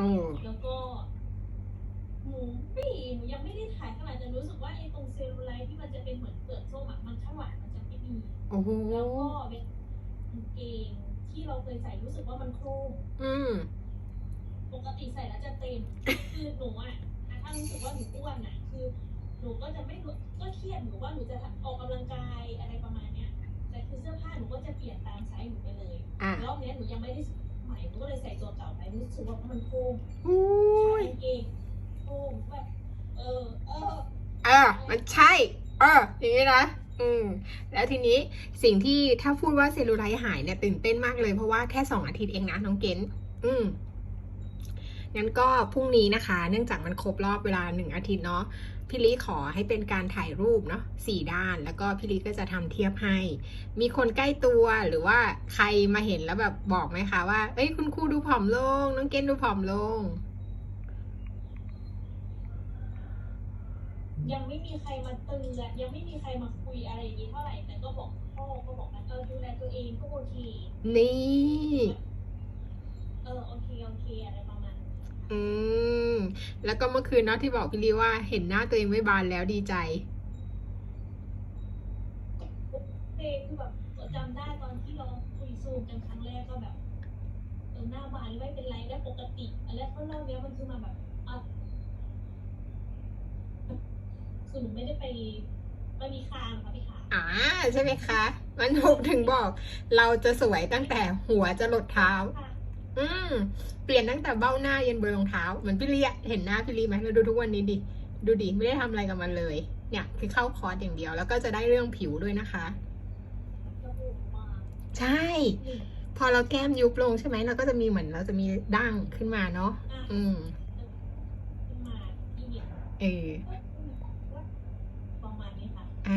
โอ้แล้วก็หนูไม่หนูยังไม่ได้ถ่ายเท่าไหร่แต่รู้สึกว่าไอ้ตรงเซลลูไลท์ที่มันจะเป็นเหมือนเปลือกส้มอะมันข้างหลังมันจะไม่มีโอ้โหแล้วก็เป็นกางเกงที่เราเคยใส่รู้สึกว่ามันโค้งอืมปกติใส่แล้วจะเต็มคือหนูอะถ้ารู้สึกว่าหนูอ้วนอะคือหนูก็จะไม่ก็เครียดหนูว่าหนูจะออกกำลังกายอะไรประมาณเนี้ยแต่คือเสื้อผ้าหนูก็จะเปลี่ยนตามไซส์หนูไปเลยอะรอบเนี้ยหนูยังไม่ได้ใหม่หนูก็เลยใส่ตัวเก่าไปรู้สึกว่ามันโค้งอุ้ยกางเกงโค้งแบบเออเออเออ มันใช่ เอออย่างนี้นะอืม แล้วทีนี้สิ่งที่ถ้าพูดว่าเซลลูไลท์หายเนี่ยตื่นเต้นมากเลยเพราะว่าแค่สองอาทิตย์เองนะน้องเกนอืม งั้นก็พรุ่งนี้นะคะ เนื่องจากมันครบรอบเวลาหนึ่งอาทิตย์เนาะพี่ลีขอให้เป็นการถ่ายรูปเนาะสี่ด้าน แล้วก็พี่ลีก็จะทำเทียบให้ มีคนใกล้ตัวหรือว่าใครมาเห็นแล้วแบบบอกไหมคะว่า เอ้ยคุณครูดูผอมลง น้องเกนดูผอมลง ยังไม่มีใครมาเตือนยังไม่มีใครมาคุยอะไรอย่างนี้เท่าไหร่แต่ก็บอกพ่อก็บอกนะเออดูแลตัวเองก็โอเคนี่ เออโอเคโอเคอะไรประมาณนั้น อืม แล้วก็เมื่อคืนเนาะที่บอกพี่ลีว่าเห็นหน้าตัวเองไม่บานแล้วดีใจเพลงคือแบบจำได้ตอนที่เราคุยซูมกันครั้งแรกก็แบบเออหน้าบานไม่เป็นไรได้ปกติแล้วก็รอบเนี้ยมันคือมาแบบอะคือหนูไม่ได้ไปไม่มีคางค่ะพี่ขาอ่าใช่ไหมคะ มันถูกถึงบอก เราจะสวยตั้งแต่หัวจะหลดเท้าอื มเปลี่ยนตั้งแต่เบ้าหน้ายันเบอร์รองเท้าเหมือนพี่ลีอะเห็นหน้าพี่ลีไหมเราดูทุกวันนี้ดิดูดิไม่ได้ทำอะไรกับมันเลย เนี่ย คือเข้าคอร์สอย่างเดียว แล้วก็จะได้เรื่องผิวด้วยนะคะจมูกมาใช่หนึ่งพอเราแก้มยุบลงใช่ไหมเราก็จะมีเหมือนเราจะมีดั้งขึ้นมาเนาะอะอืมขึ้นมาที่เหยียดเออประมาณนี้ค่ะอ่า